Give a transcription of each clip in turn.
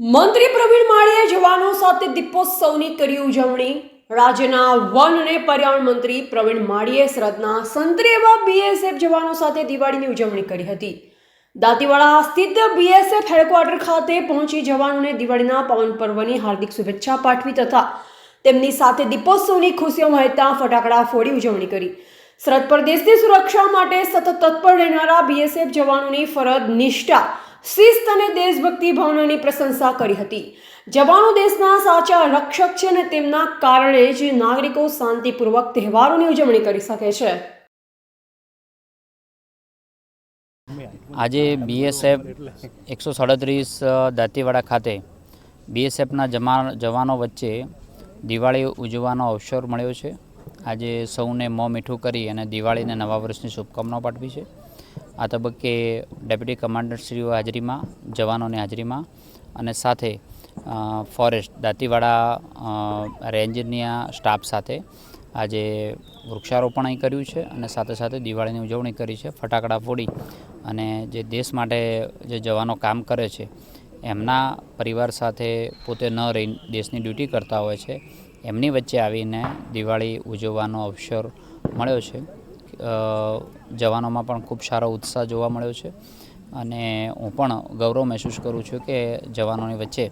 મંત્રી પ્રવીણ માળીએ જવાનો સાથે દીપોત્સવની કરી ઉજવણી. રાજ્યના વન અને પર્યાવરણ મંત્રી પ્રવીણ માળીએ સરહદના સંતરી એવા બીએસએફ જવાનો સાથે દિવાળીની ઉજવણી કરી હતી. દાંતીવાડા સ્થિત બીએસએફ હેડક્વાર્ટર ખાતે પહોંચી જવાનોને દિવાળીના પાવન પર્વની હાર્દિક શુભેચ્છા પાઠવી તથા તેમની સાથે દીપોત્સવની ખુશીઓ વહેતા ફટાકડા ફોડી ઉજવણી કરી. સરહદ પર દેશની સુરક્ષા માટે સતત તત્પર રહેનારા બીએસએફ જવાનોની ફરજ નિષ્ઠા શિસ્ત અને દેશભક્તિ ભાવનાની પ્રશંસા કરી હતી. જવાનો દેશના સાચા રક્ષક છે અને તેમના કારણે જ નાગરિકો શાંતિપૂર્વક તહેવારોની ઉજવણી કરી શકે છે. આજે બીએસએફ એકસો સાડત્રીસ દાંતીવાડા ખાતે બીએસએફના જમા, જવાનો વચ્ચે દિવાળી ઉજવવાનો અવસર મળ્યો છે. આજે સૌને મોં મીઠું કરી અને દિવાળીને નવા વર્ષની શુભકામનાઓ પાઠવી છે. આ તબક્કે ડેપ્યુટી કમાન્ડરશ્રીઓ હાજરીમાં, જવાનોની હાજરીમાં અને સાથે ફોરેસ્ટ, દાંતીવાડા રેન્જની સ્ટાફ સાથે આજે વૃક્ષારોપણ અહીં કર્યું છે અને સાથે સાથે દિવાળીની ઉજવણી કરી છે, ફટાકડા ફોડી અને જે દેશ માટે જે જવાનો કામ કરે છે, એમના પરિવાર સાથે પોતે ન રહી, દેશની ડ્યુટી કરતા હોય છે, એમની વચ્ચે આવીને દિવાળી ઉજવવાનો અવસર મળ્યો છે. જવાનોમાં પણ ખૂબ સારો ઉત્સાહ જોવા મળ્યો છે. અને હું પણ ગૌરવ મહેસૂસ કરું છું કે જવાનોની વચ્ચે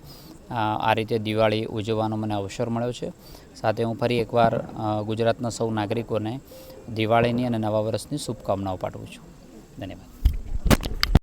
આ રીતે દિવાળી ઉજવવાનો મને અવસર મળ્યો છે. સાથે હું ફરી એકવાર ગુજરાતના સૌ નાગરિકોને દિવાળીની અને નવા વર્ષની શુભકામનાઓ પાઠવું છું. ધન્યવાદ.